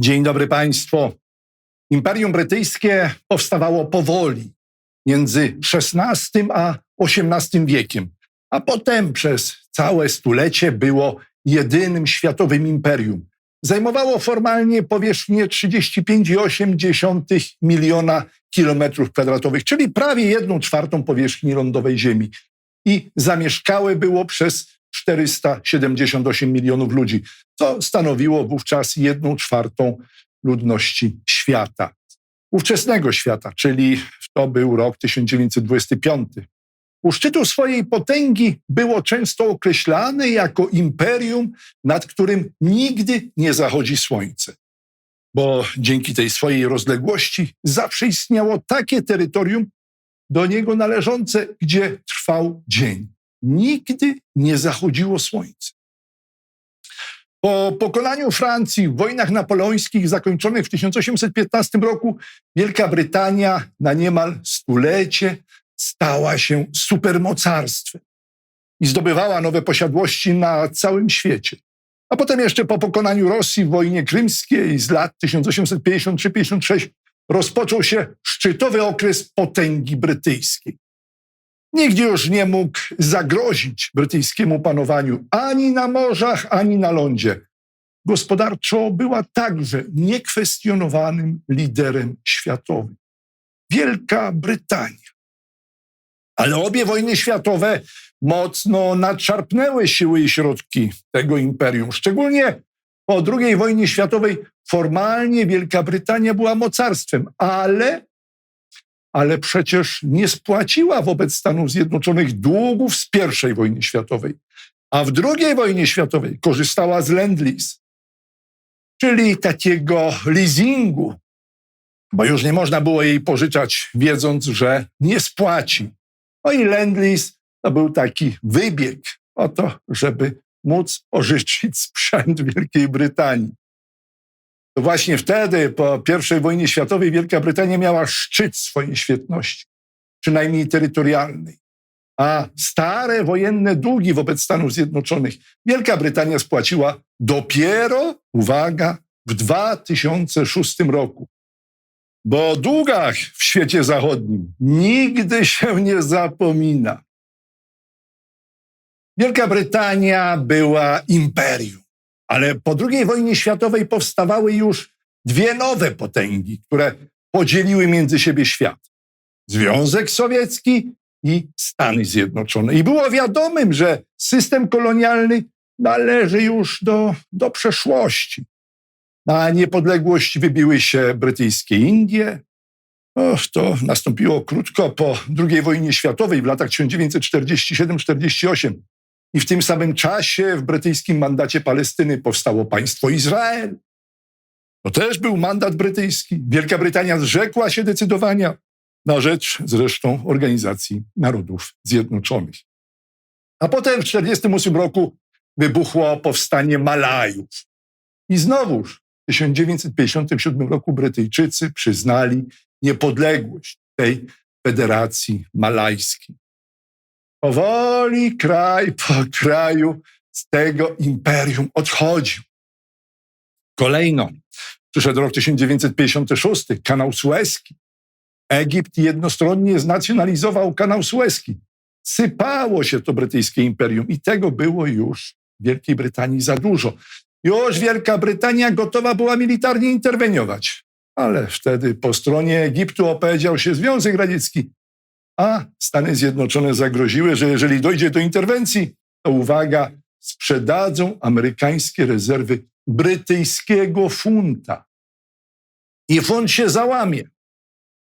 Dzień dobry Państwu. Imperium Brytyjskie powstawało powoli między XVI a XVIII wiekiem, a potem przez całe stulecie było jedynym światowym imperium. Zajmowało formalnie powierzchnię 35,8 miliona kilometrów kwadratowych, czyli prawie jedną czwartą powierzchni lądowej Ziemi. I zamieszkałe było przez 478 milionów ludzi, co stanowiło wówczas jedną czwartą ludności świata. Ówczesnego świata, czyli to był rok 1925. U szczytu swojej potęgi było często określane jako imperium, nad którym nigdy nie zachodzi słońce. Bo dzięki tej swojej rozległości zawsze istniało takie terytorium do niego należące, gdzie trwał dzień. Nigdy nie zachodziło słońce. Po pokonaniu Francji w wojnach napoleońskich zakończonych w 1815 roku Wielka Brytania na niemal stulecie stała się supermocarstwem i zdobywała nowe posiadłości na całym świecie. A potem jeszcze po pokonaniu Rosji w wojnie krymskiej z lat 1853-56 rozpoczął się szczytowy okres potęgi brytyjskiej. Nikt już nie mógł zagrozić brytyjskiemu panowaniu ani na morzach, ani na lądzie. Gospodarczo była także niekwestionowanym liderem światowym. Wielka Brytania. Ale obie wojny światowe mocno nadszarpnęły siły i środki tego imperium. Szczególnie po II wojnie światowej formalnie Wielka Brytania była mocarstwem, ale ale przecież nie spłaciła wobec Stanów Zjednoczonych długów z I wojny światowej, a w II wojnie światowej korzystała z Lend-Lease, czyli takiego leasingu, bo już nie można było jej pożyczać, wiedząc, że nie spłaci. No i Lend-Lease to był taki wybieg o to, żeby móc pożyczyć sprzęt Wielkiej Brytanii. Właśnie wtedy, po I wojnie światowej, Wielka Brytania miała szczyt swojej świetności, przynajmniej terytorialnej. A stare wojenne długi wobec Stanów Zjednoczonych Wielka Brytania spłaciła dopiero, uwaga, w 2006 roku. Bo o długach w świecie zachodnim nigdy się nie zapomina. Wielka Brytania była imperium. Ale po II wojnie światowej powstawały już dwie nowe potęgi, które podzieliły między siebie świat. Związek Sowiecki i Stany Zjednoczone. I było wiadomym, że system kolonialny należy już do, do przeszłości. Na niepodległość wybiły się brytyjskie Indie. Och, to nastąpiło krótko po II wojnie światowej w latach 1947-48. I w tym samym czasie w brytyjskim mandacie Palestyny powstało państwo Izrael. To też był mandat brytyjski. Wielka Brytania zrzekła się decydowania na rzecz zresztą Organizacji Narodów Zjednoczonych. A potem w 1948 roku wybuchło powstanie Malajów. I znowuż w 1957 roku Brytyjczycy przyznali niepodległość tej federacji malajskiej. Powoli kraj po kraju z tego imperium odchodził. Kolejno przyszedł rok 1956, kanał Suezki. Egipt jednostronnie znacjonalizował kanał Suezki. Sypało się to brytyjskie imperium i tego było już w Wielkiej Brytanii za dużo. Już Wielka Brytania gotowa była militarnie interweniować. Ale wtedy po stronie Egiptu opowiedział się Związek Radziecki, a Stany Zjednoczone zagroziły, że jeżeli dojdzie do interwencji, to uwaga, sprzedadzą amerykańskie rezerwy brytyjskiego funta. I funt się załamie.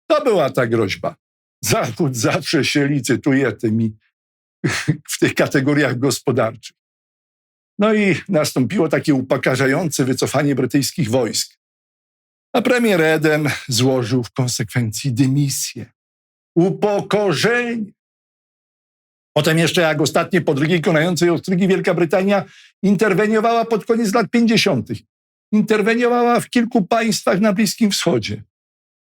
To była ta groźba. Zachód zawsze się licytuje tymi, w tych kategoriach gospodarczych. No i nastąpiło takie upokarzające wycofanie brytyjskich wojsk. A premier Eden złożył w konsekwencji dymisję upokorzenie. Potem jeszcze jak ostatnie podrygi konającej ostrygi Wielka Brytania interweniowała pod koniec lat 50. Interweniowała w kilku państwach na Bliskim Wschodzie.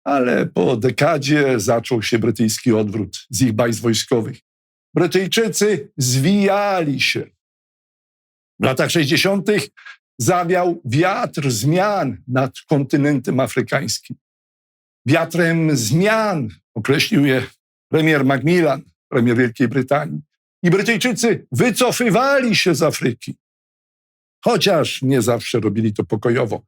Ale po dekadzie zaczął się brytyjski odwrót z ich bajz wojskowych. Brytyjczycy zwijali się. W latach 60. zawiał wiatr zmian nad kontynentem afrykańskim. Wiatrem zmian określił je premier Macmillan, premier Wielkiej Brytanii. I Brytyjczycy wycofywali się z Afryki. Chociaż nie zawsze robili to pokojowo.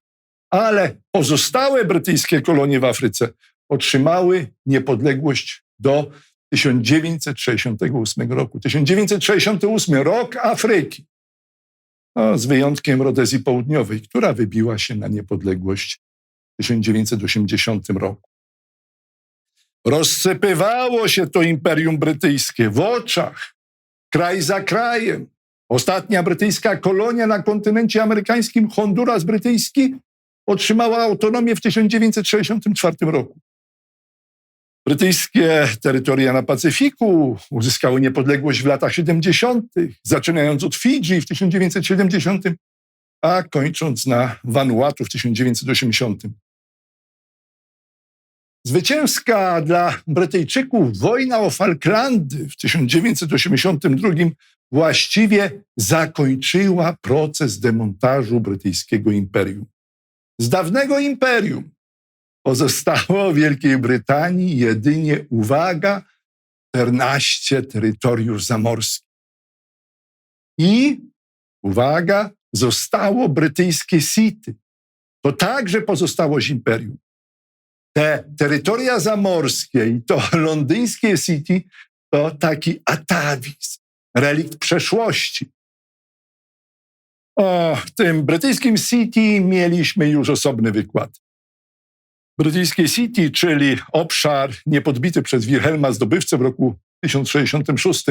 Ale pozostałe brytyjskie kolonie w Afryce otrzymały niepodległość do 1968 roku. 1968 rok Afryki. No, z wyjątkiem Rodezji Południowej, która wybiła się na niepodległość w 1980 roku. Rozsypywało się to imperium brytyjskie w oczach, kraj za krajem. Ostatnia brytyjska kolonia na kontynencie amerykańskim, Honduras brytyjski, otrzymała autonomię w 1964 roku. Brytyjskie terytoria na Pacyfiku uzyskały niepodległość w latach 70., zaczynając od Fidżi w 1970, a kończąc na Vanuatu w 1980. Zwycięska dla Brytyjczyków wojna o Falklandy w 1982 właściwie zakończyła proces demontażu brytyjskiego imperium. Z dawnego imperium pozostało Wielkiej Brytanii jedynie, uwaga, 14 terytoriów zamorskich. I, uwaga, zostało brytyjskie City. To także pozostałość imperium. Te terytoria zamorskie i to londyńskie City to taki atawizm, relikt przeszłości. O tym brytyjskim City mieliśmy już osobny wykład. Brytyjskie City, czyli obszar niepodbity przez Wilhelma zdobywcę w roku 1066.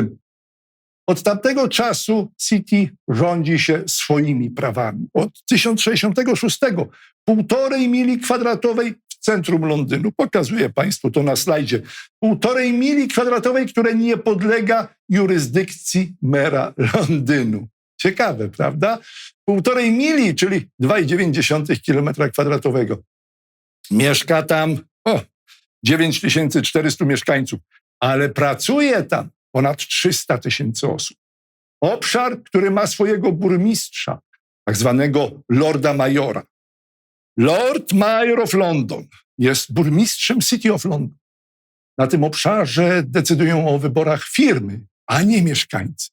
Od tamtego czasu City rządzi się swoimi prawami. Od 1066 półtorej mili kwadratowej centrum Londynu. Pokazuję Państwu to na slajdzie. Półtorej mili kwadratowej, które nie podlega jurysdykcji mera Londynu. Ciekawe, prawda? Półtorej mili, czyli 2,9 kilometra kwadratowego. Mieszka tam o, 9400 mieszkańców, ale pracuje tam ponad 300 tysięcy osób. Obszar, który ma swojego burmistrza, tak zwanego Lorda Majora. Lord Mayor of London jest burmistrzem City of London. Na tym obszarze decydują o wyborach firmy, a nie mieszkańcy.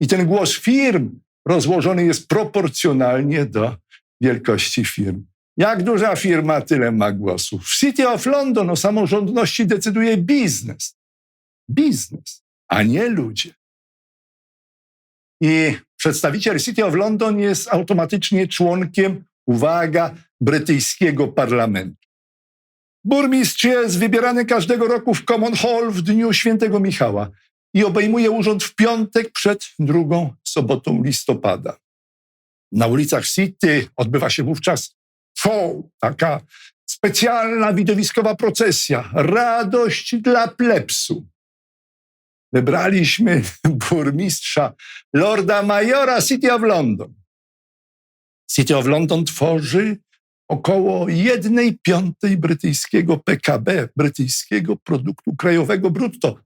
I ten głos firm rozłożony jest proporcjonalnie do wielkości firm. Jak duża firma, tyle ma głosów. W City of London o samorządności decyduje biznes. Biznes, a nie ludzie. I przedstawiciel City of London jest automatycznie członkiem, uwaga, brytyjskiego parlamentu. Burmistrz jest wybierany każdego roku w Common Hall w dniu świętego Michała i obejmuje urząd w piątek przed drugą sobotą listopada. Na ulicach City odbywa się wówczas show, taka specjalna widowiskowa procesja, radość dla plepsu. Wybraliśmy burmistrza Lorda Majora City of London. City of London tworzy około jednej piątej brytyjskiego PKB, brytyjskiego produktu krajowego brutto.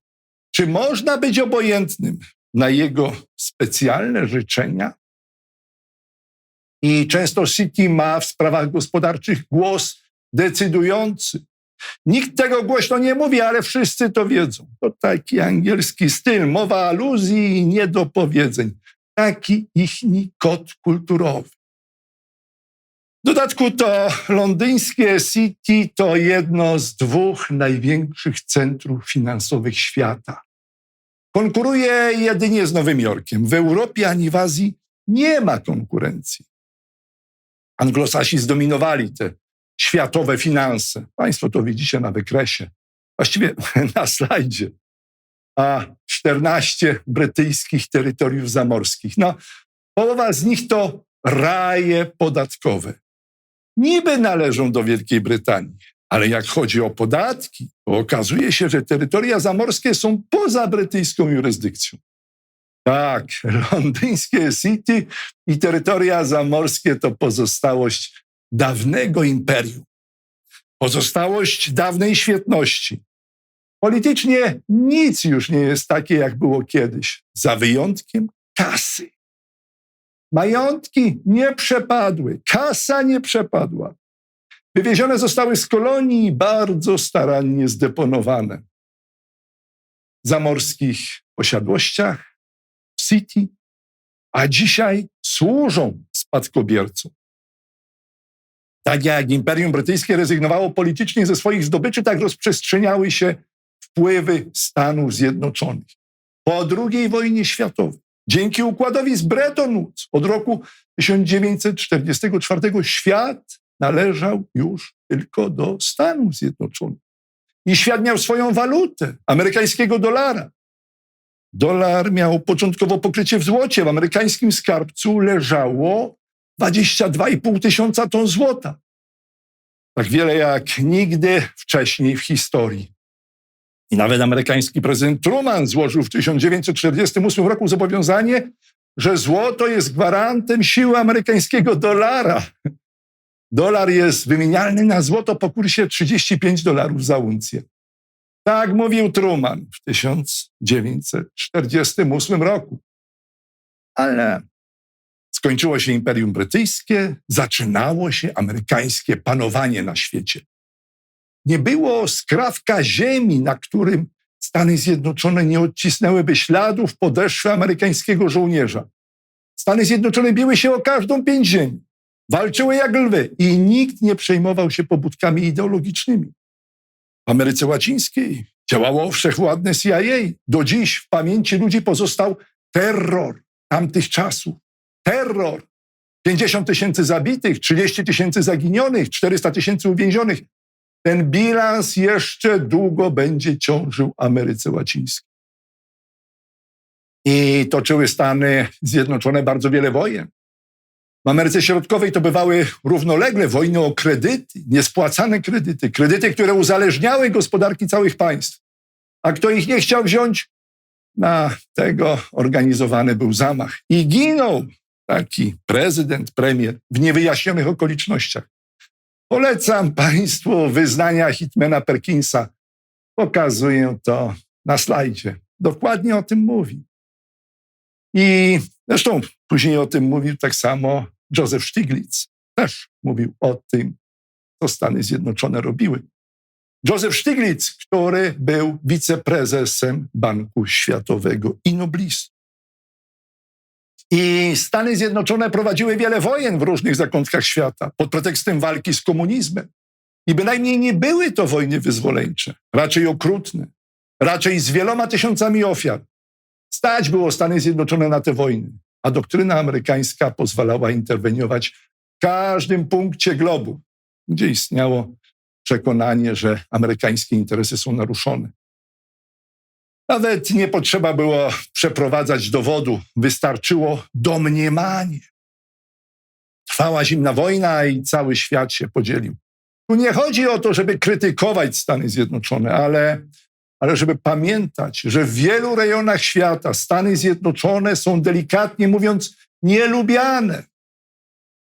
Czy można być obojętnym na jego specjalne życzenia? I często City ma w sprawach gospodarczych głos decydujący. Nikt tego głośno nie mówi, ale wszyscy to wiedzą. To taki angielski styl, mowa aluzji i niedopowiedzeń. Taki ichni kod kulturowy. W dodatku to londyńskie City to jedno z dwóch największych centrów finansowych świata. Konkuruje jedynie z Nowym Jorkiem. W Europie ani w Azji nie ma konkurencji. Anglosasi zdominowali te światowe finanse. Państwo to widzicie na wykresie, właściwie na slajdzie. A 14 brytyjskich terytoriów zamorskich. No, połowa z nich to raje podatkowe. Niby należą do Wielkiej Brytanii, ale jak chodzi o podatki, to okazuje się, że terytoria zamorskie są poza brytyjską jurysdykcją. Tak, londyńskie City i terytoria zamorskie to pozostałość dawnego imperium, pozostałość dawnej świetności. Politycznie nic już nie jest takie, jak było kiedyś, za wyjątkiem kasy. Majątki nie przepadły, kasa nie przepadła. Wywiezione zostały z kolonii bardzo starannie zdeponowane. W zamorskich posiadłościach, w City, a dzisiaj służą spadkobiercom. Tak jak Imperium Brytyjskie rezygnowało politycznie ze swoich zdobyczy, tak rozprzestrzeniały się wpływy Stanów Zjednoczonych. Po II wojnie światowej, dzięki układowi z Bretton Woods od roku 1944 świat należał już tylko do Stanów Zjednoczonych. I świat miał swoją walutę, amerykańskiego dolara. Dolar miał początkowo pokrycie w złocie. W amerykańskim skarbcu leżało 22,5 tysiąca ton złota. Tak wiele jak nigdy wcześniej w historii. I nawet amerykański prezydent Truman złożył w 1948 roku zobowiązanie, że złoto jest gwarantem siły amerykańskiego dolara. Dolar jest wymienialny na złoto po kursie 35 dolarów za uncję. Tak mówił Truman w 1948 roku. Ale skończyło się Imperium Brytyjskie, zaczynało się amerykańskie panowanie na świecie. Nie było skrawka ziemi, na którym Stany Zjednoczone nie odcisnęłyby śladów podeszwy amerykańskiego żołnierza. Stany Zjednoczone biły się o każdą pięć ziemi, walczyły jak lwy i nikt nie przejmował się pobudkami ideologicznymi. W Ameryce Łacińskiej działało wszechwładne CIA. Do dziś w pamięci ludzi pozostał terror tamtych czasów. Terror. 50 tysięcy zabitych, 30 tysięcy zaginionych, 400 tysięcy uwięzionych. Ten bilans jeszcze długo będzie ciążył Ameryce Łacińskiej. I toczyły Stany Zjednoczone bardzo wiele wojen. W Ameryce Środkowej to bywały równolegle wojny o kredyty, niespłacane kredyty, kredyty, które uzależniały gospodarki całych państw. A kto ich nie chciał wziąć, na tego organizowany był zamach. I ginął taki prezydent, premier w niewyjaśnionych okolicznościach. Polecam Państwu wyznania Hitmana Perkinsa. Pokazuję to na slajdzie. Dokładnie o tym mówi. I zresztą później o tym mówił tak samo Joseph Stiglitz. Też mówił o tym, co Stany Zjednoczone robiły. Joseph Stiglitz, który był wiceprezesem Banku Światowego i noblistą. I Stany Zjednoczone prowadziły wiele wojen w różnych zakątkach świata pod pretekstem walki z komunizmem. I bynajmniej nie były to wojny wyzwoleńcze, raczej okrutne, raczej z wieloma tysiącami ofiar. Stać było Stany Zjednoczone na te wojny, a doktryna amerykańska pozwalała interweniować w każdym punkcie globu, gdzie istniało przekonanie, że amerykańskie interesy są naruszone. Nawet nie potrzeba było przeprowadzać dowodu, wystarczyło domniemanie. Trwała zimna wojna i cały świat się podzielił. Tu nie chodzi o to, żeby krytykować Stany Zjednoczone, ale, ale żeby pamiętać, że w wielu rejonach świata Stany Zjednoczone są delikatnie mówiąc nielubiane.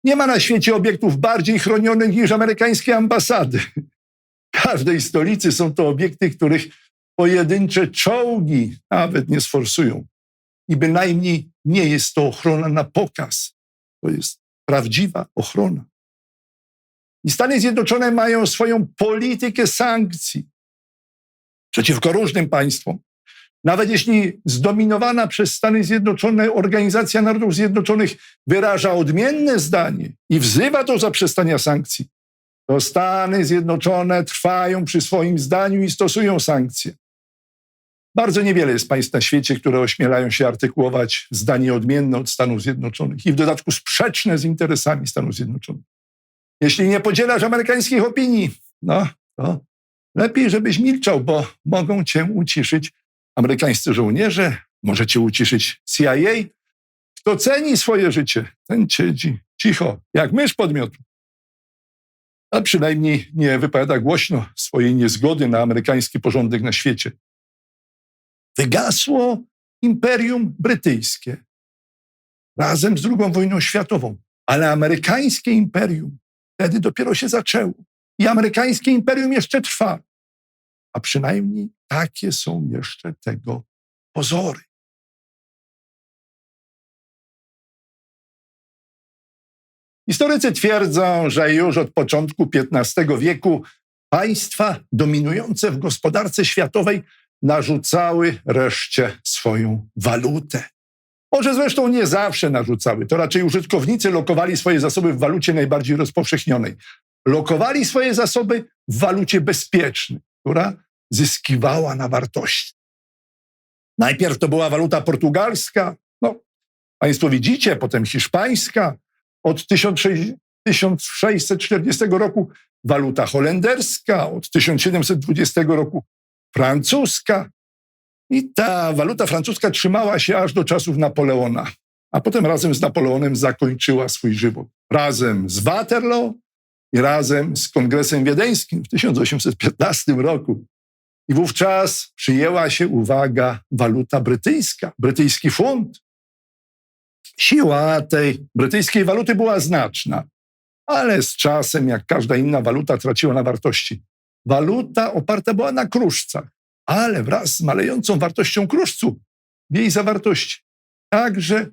Nie ma na świecie obiektów bardziej chronionych niż amerykańskie ambasady. W każdej stolicy są to obiekty, których pojedyncze czołgi nawet nie sforsują. I bynajmniej nie jest to ochrona na pokaz. To jest prawdziwa ochrona. I Stany Zjednoczone mają swoją politykę sankcji przeciwko różnym państwom. Nawet jeśli zdominowana przez Stany Zjednoczone Organizacja Narodów Zjednoczonych wyraża odmienne zdanie i wzywa do zaprzestania sankcji, to Stany Zjednoczone trwają przy swoim zdaniu i stosują sankcje. Bardzo niewiele jest państw na świecie, które ośmielają się artykułować zdanie odmienne od Stanów Zjednoczonych i w dodatku sprzeczne z interesami Stanów Zjednoczonych. Jeśli nie podzielasz amerykańskich opinii, no to lepiej, żebyś milczał, bo mogą cię uciszyć amerykańscy żołnierze, może cię uciszyć CIA. Kto ceni swoje życie, ten siedzi cicho, jak mysz podmiotu. A przynajmniej nie wypowiada głośno swojej niezgody na amerykański porządek na świecie. Wygasło Imperium Brytyjskie razem z II wojną światową, ale amerykańskie imperium wtedy dopiero się zaczęło. I amerykańskie imperium jeszcze trwa. A przynajmniej takie są jeszcze tego pozory. Historycy twierdzą, że już od początku XV wieku państwa dominujące w gospodarce światowej narzucały reszcie swoją walutę. Może zresztą nie zawsze narzucały, to raczej użytkownicy lokowali swoje zasoby w walucie najbardziej rozpowszechnionej. Lokowali swoje zasoby w walucie bezpiecznej, która zyskiwała na wartości. Najpierw to była waluta portugalska, no, Państwo widzicie, potem hiszpańska, od 1640 roku waluta holenderska, od 1720 roku francuska. I ta waluta francuska trzymała się aż do czasów Napoleona, a potem razem z Napoleonem zakończyła swój żywot. Razem z Waterloo i razem z Kongresem Wiedeńskim w 1815 roku. I wówczas przyjęła się, uwaga, waluta brytyjska, brytyjski funt. Siła tej brytyjskiej waluty była znaczna, ale z czasem, jak każda inna waluta, traciła na wartości. Waluta oparta była na kruszcach, ale wraz z malejącą wartością kruszcu, jej zawartości, także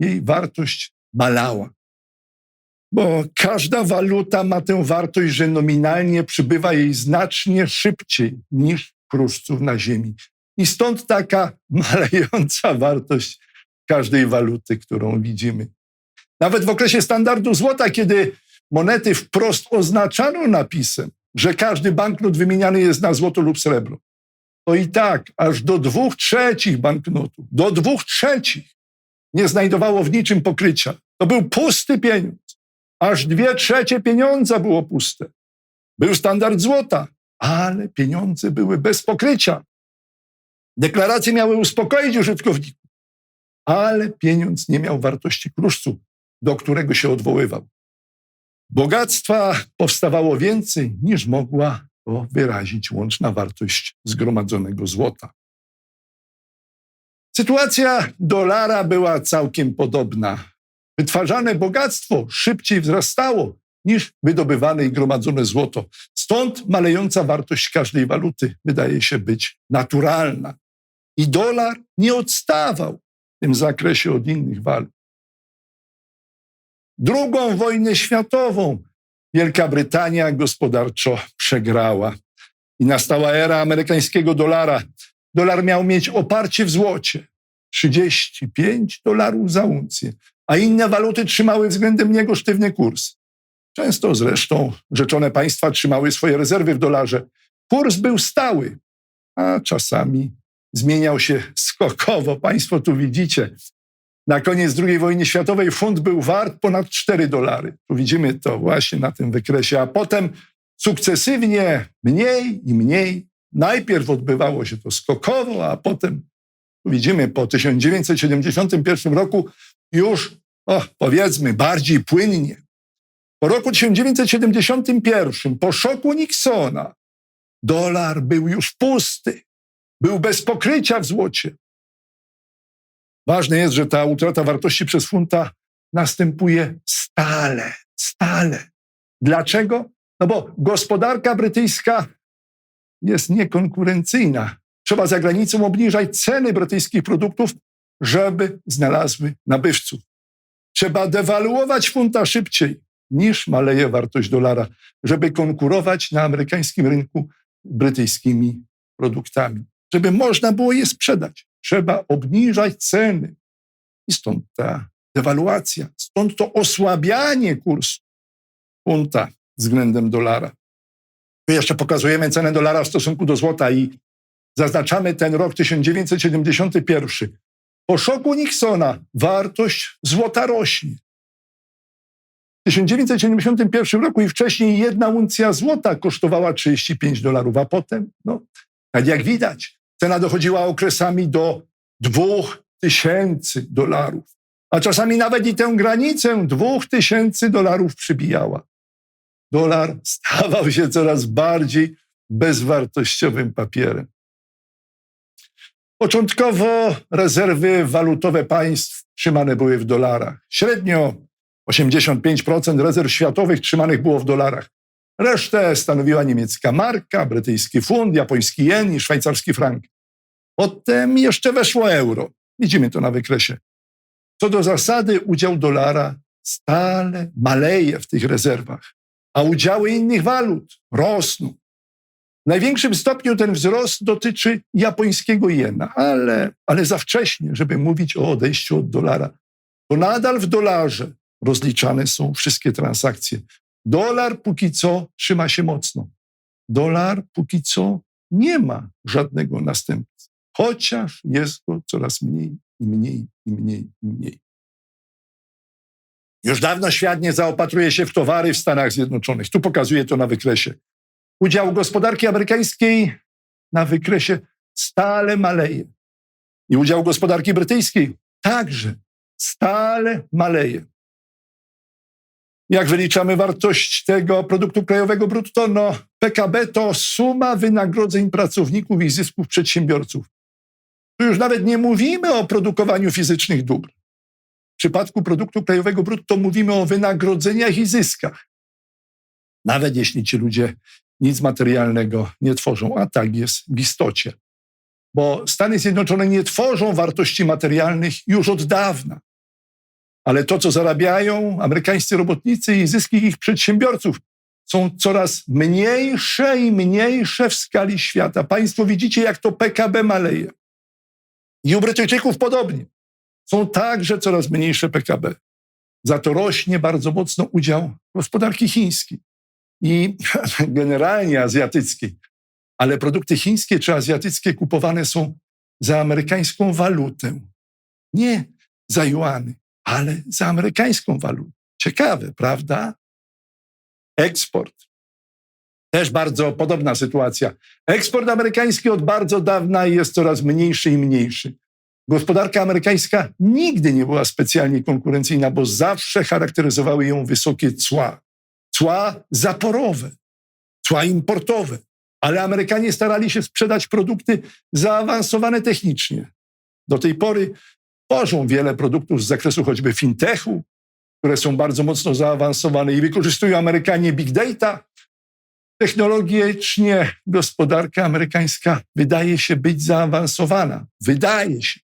jej wartość malała. Bo każda waluta ma tę wartość, że nominalnie przybywa jej znacznie szybciej niż kruszców na ziemi. I stąd taka malejąca wartość każdej waluty, którą widzimy. Nawet w okresie standardu złota, kiedy monety wprost oznaczano napisem, że każdy banknot wymieniany jest na złoto lub srebro, to i tak aż do dwóch trzecich banknotów, do dwóch trzecich nie znajdowało w niczym pokrycia. To był pusty pieniądz. Aż dwie trzecie pieniądza było puste. Był standard złota, ale pieniądze były bez pokrycia. Deklaracje miały uspokoić użytkowników, ale pieniądz nie miał wartości kruszcu, do którego się odwoływał. Bogactwa powstawało więcej niż mogła to wyrazić łączna wartość zgromadzonego złota. Sytuacja dolara była całkiem podobna. Wytwarzane bogactwo szybciej wzrastało niż wydobywane i gromadzone złoto. Stąd malejąca wartość każdej waluty wydaje się być naturalna. I dolar nie odstawał w tym zakresie od innych walut. Drugą wojnę światową Wielka Brytania gospodarczo przegrała i nastała era amerykańskiego dolara. Dolar miał mieć oparcie w złocie 35 dolarów za uncję, a inne waluty trzymały względem niego sztywny kurs. Często zresztą rzeczone państwa trzymały swoje rezerwy w dolarze. Kurs był stały, a czasami zmieniał się skokowo. Państwo tu widzicie. Na koniec II wojny światowej funt był wart ponad 4 dolary. Tu widzimy to właśnie na tym wykresie, a potem sukcesywnie mniej i mniej. Najpierw odbywało się to skokowo, a potem, widzimy, po 1971 roku już, oh, powiedzmy, bardziej płynnie. Po roku 1971, po szoku Nixona, dolar był już pusty, był bez pokrycia w złocie. Ważne jest, że ta utrata wartości przez funta następuje stale, stale. Dlaczego? No bo gospodarka brytyjska jest niekonkurencyjna. Trzeba za granicą obniżać ceny brytyjskich produktów, żeby znalazły nabywców. Trzeba dewaluować funta szybciej niż maleje wartość dolara, żeby konkurować na amerykańskim rynku brytyjskimi produktami, żeby można było je sprzedać trzeba obniżać ceny. I stąd ta dewaluacja, stąd to osłabianie kursu funta względem dolara. Tu jeszcze pokazujemy cenę dolara w stosunku do złota i zaznaczamy ten rok 1971. Po szoku Nixona wartość złota rośnie. W 1971 roku i wcześniej jedna uncja złota kosztowała 35 dolarów, a potem, no, tak jak widać, Cena dochodziła okresami do dwóch tysięcy dolarów, a czasami nawet i tę granicę dwóch tysięcy dolarów przybijała. Dolar stawał się coraz bardziej bezwartościowym papierem. Początkowo rezerwy walutowe państw trzymane były w dolarach. Średnio 85% rezerw światowych trzymanych było w dolarach. Resztę stanowiła niemiecka marka, brytyjski funt, japoński jen i szwajcarski frank. Potem jeszcze weszło euro. Widzimy to na wykresie. Co do zasady, udział dolara stale maleje w tych rezerwach, a udziały innych walut rosną. W największym stopniu ten wzrost dotyczy japońskiego jena, ale, ale za wcześnie, żeby mówić o odejściu od dolara. Bo nadal w dolarze rozliczane są wszystkie transakcje. Dolar póki co trzyma się mocno. Dolar póki co nie ma żadnego następcy, chociaż jest go coraz mniej i mniej i mniej i mniej. Już dawno świat nie zaopatruje się w towary w Stanach Zjednoczonych. Tu pokazuję to na wykresie. Udział gospodarki amerykańskiej na wykresie stale maleje. I udział gospodarki brytyjskiej także stale maleje. Jak wyliczamy wartość tego produktu krajowego brutto? No, PKB to suma wynagrodzeń pracowników i zysków przedsiębiorców. Tu już nawet nie mówimy o produkowaniu fizycznych dóbr. W przypadku produktu krajowego brutto mówimy o wynagrodzeniach i zyskach. Nawet jeśli ci ludzie nic materialnego nie tworzą, a tak jest w istocie. Bo Stany Zjednoczone nie tworzą wartości materialnych już od dawna. Ale to, co zarabiają amerykańscy robotnicy i zyski ich przedsiębiorców, są coraz mniejsze i mniejsze w skali świata. Państwo widzicie, jak to PKB maleje. I u Brytyjczyków podobnie. Są także coraz mniejsze PKB. Za to rośnie bardzo mocno udział gospodarki chińskiej i generalnie azjatyckiej. Ale produkty chińskie czy azjatyckie kupowane są za amerykańską walutę. Nie za juany, ale za amerykańską walutę. Ciekawe, prawda? Eksport. Też bardzo podobna sytuacja. Eksport amerykański od bardzo dawna jest coraz mniejszy i mniejszy. Gospodarka amerykańska nigdy nie była specjalnie konkurencyjna, bo zawsze charakteryzowały ją wysokie cła. Cła zaporowe, cła importowe. Ale Amerykanie starali się sprzedać produkty zaawansowane technicznie. Do tej pory tworzą wiele produktów z zakresu choćby fintechu, które są bardzo mocno zaawansowane i wykorzystują Amerykanie big data. Technologicznie gospodarka amerykańska wydaje się być zaawansowana. Wydaje się.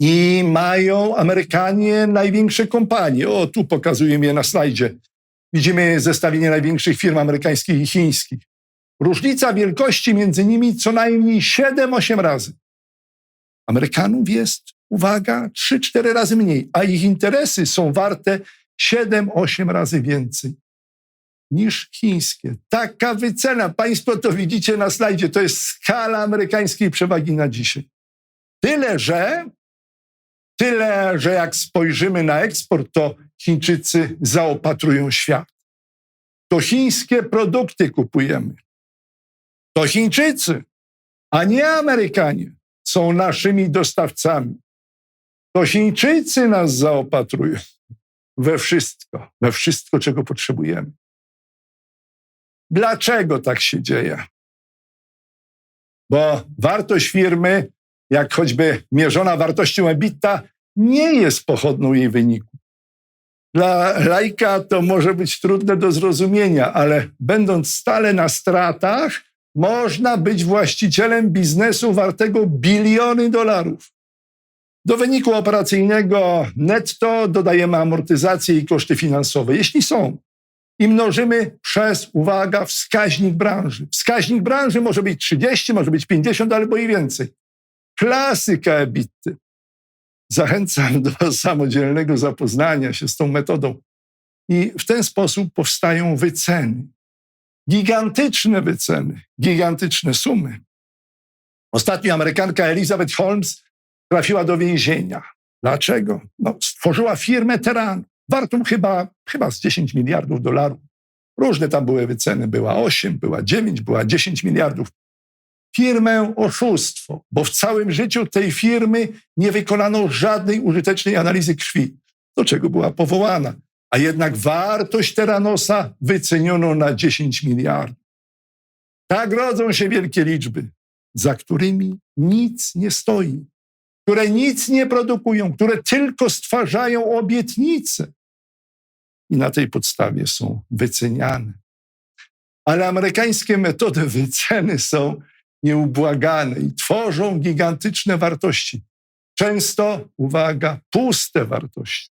I mają Amerykanie największe kompanie. O, tu pokazuję je na slajdzie. Widzimy zestawienie największych firm amerykańskich i chińskich. Różnica wielkości między nimi co najmniej 7-8 razy. Amerykanów jest, uwaga, 3-4 razy mniej, a ich interesy są warte 7-8 razy więcej niż chińskie. Taka wycena, Państwo to widzicie na slajdzie, to jest skala amerykańskiej przewagi na dzisiaj. Tyle, że Tyle, że jak spojrzymy na eksport, to Chińczycy zaopatrują świat. To chińskie produkty kupujemy. To Chińczycy, a nie Amerykanie są naszymi dostawcami. To Chińczycy nas zaopatrują we wszystko, we wszystko, czego potrzebujemy. Dlaczego tak się dzieje? Bo wartość firmy jak choćby mierzona wartością EBITDA, nie jest pochodną jej wyniku. Dla lajka to może być trudne do zrozumienia, ale będąc stale na stratach, można być właścicielem biznesu wartego biliony dolarów. Do wyniku operacyjnego netto dodajemy amortyzację i koszty finansowe, jeśli są, i mnożymy przez, uwaga, wskaźnik branży. Wskaźnik branży może być 30, może być 50 albo i więcej klasyka ebitty. Zachęcam do samodzielnego zapoznania się z tą metodą. I w ten sposób powstają wyceny. Gigantyczne wyceny, gigantyczne sumy. Ostatnio Amerykanka Elizabeth Holmes trafiła do więzienia. Dlaczego? No, stworzyła firmę Teran, wartą chyba, chyba z 10 miliardów dolarów. Różne tam były wyceny. Była 8, była 9, była 10 miliardów firmę oszustwo, bo w całym życiu tej firmy nie wykonano żadnej użytecznej analizy krwi, do czego była powołana. A jednak wartość Teranosa wyceniono na 10 miliardów. Tak rodzą się wielkie liczby, za którymi nic nie stoi, które nic nie produkują, które tylko stwarzają obietnice i na tej podstawie są wyceniane. Ale amerykańskie metody wyceny są nieubłagane i tworzą gigantyczne wartości. Często, uwaga, puste wartości.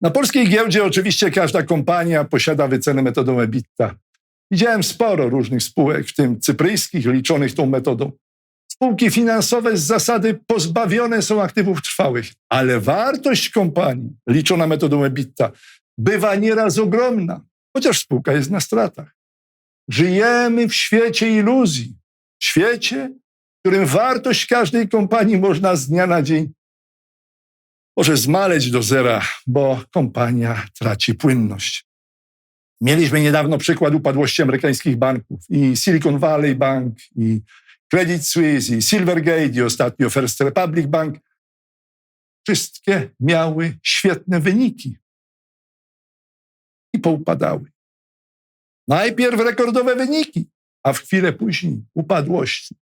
Na polskiej giełdzie oczywiście każda kompania posiada wycenę metodą EBITDA. Widziałem sporo różnych spółek, w tym cypryjskich, liczonych tą metodą. Spółki finansowe z zasady pozbawione są aktywów trwałych, ale wartość kompanii, liczona metodą EBITDA, bywa nieraz ogromna, chociaż spółka jest na stratach. Żyjemy w świecie iluzji, w świecie, w którym wartość każdej kompanii można z dnia na dzień może zmaleć do zera, bo kompania traci płynność. Mieliśmy niedawno przykład upadłości amerykańskich banków i Silicon Valley Bank, i Credit Suisse, Silvergate, i ostatnio First Republic Bank. Wszystkie miały świetne wyniki i poupadały. Najpierw rekordowe wyniki, a w chwilę później upadłości.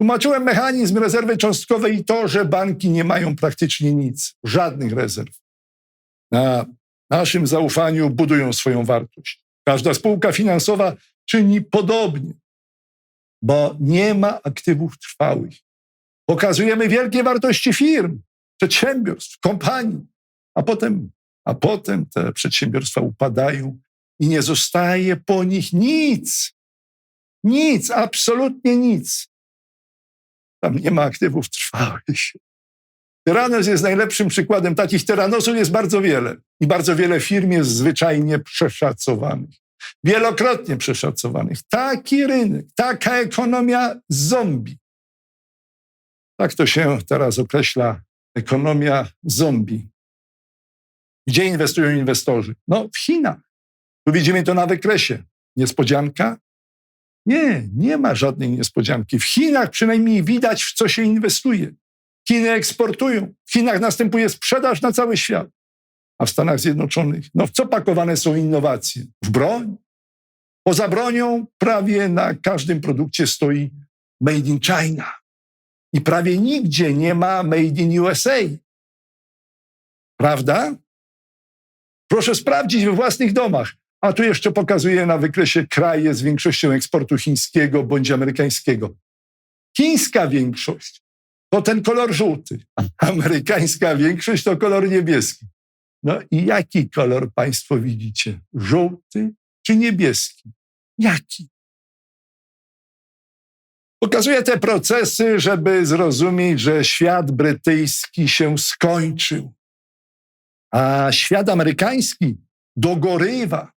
Tłumaczyłem mechanizm rezerwy cząstkowej i to, że banki nie mają praktycznie nic, żadnych rezerw. Na naszym zaufaniu budują swoją wartość. Każda spółka finansowa czyni podobnie, bo nie ma aktywów trwałych. Pokazujemy wielkie wartości firm, przedsiębiorstw, kompanii, a potem, a potem te przedsiębiorstwa upadają i nie zostaje po nich nic. Nic, absolutnie nic. Tam nie ma aktywów trwałych. Tyranos jest najlepszym przykładem. Takich tyranosów jest bardzo wiele. I bardzo wiele firm jest zwyczajnie przeszacowanych. Wielokrotnie przeszacowanych. Taki rynek, taka ekonomia zombie. Tak to się teraz określa ekonomia zombie. Gdzie inwestują inwestorzy? No, w Chinach. Tu widzimy to na wykresie. Niespodzianka? Nie, nie ma żadnej niespodzianki. W Chinach przynajmniej widać, w co się inwestuje. Chiny eksportują. W Chinach następuje sprzedaż na cały świat. A w Stanach Zjednoczonych, no w co pakowane są innowacje? W broń? Poza bronią prawie na każdym produkcie stoi Made in China. I prawie nigdzie nie ma Made in USA. Prawda? Proszę sprawdzić we własnych domach. A tu jeszcze pokazuję na wykresie kraje z większością eksportu chińskiego bądź amerykańskiego. Chińska większość to ten kolor żółty, amerykańska większość to kolor niebieski. No i jaki kolor Państwo widzicie? Żółty czy niebieski? Jaki? Pokazuję te procesy, żeby zrozumieć, że świat brytyjski się skończył, a świat amerykański dogorywa.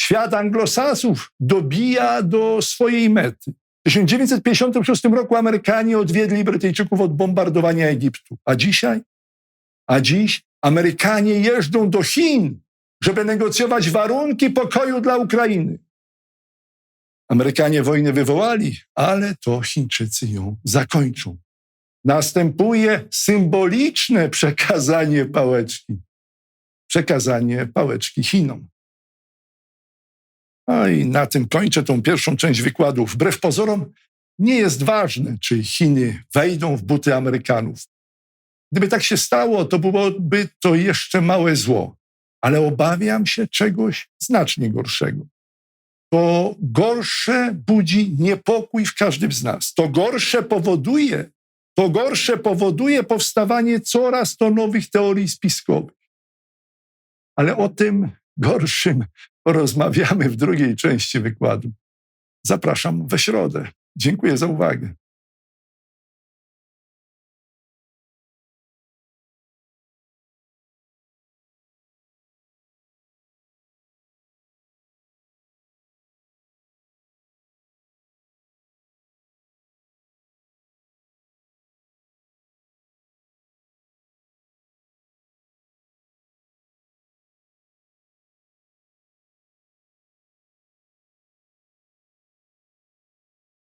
Świat anglosasów dobija do swojej mety. W 1956 roku Amerykanie odwiedli Brytyjczyków od bombardowania Egiptu. A dzisiaj? A dziś Amerykanie jeżdżą do Chin, żeby negocjować warunki pokoju dla Ukrainy. Amerykanie wojnę wywołali, ale to Chińczycy ją zakończą. Następuje symboliczne przekazanie pałeczki. Przekazanie pałeczki Chinom. No i na tym kończę tą pierwszą część wykładu. Wbrew pozorom, nie jest ważne, czy Chiny wejdą w buty Amerykanów. Gdyby tak się stało, to byłoby to jeszcze małe zło. Ale obawiam się czegoś znacznie gorszego. To gorsze budzi niepokój w każdym z nas. To gorsze powoduje, to gorsze powoduje powstawanie coraz to nowych teorii spiskowych. Ale o tym gorszym porozmawiamy w drugiej części wykładu. Zapraszam we środę. Dziękuję za uwagę.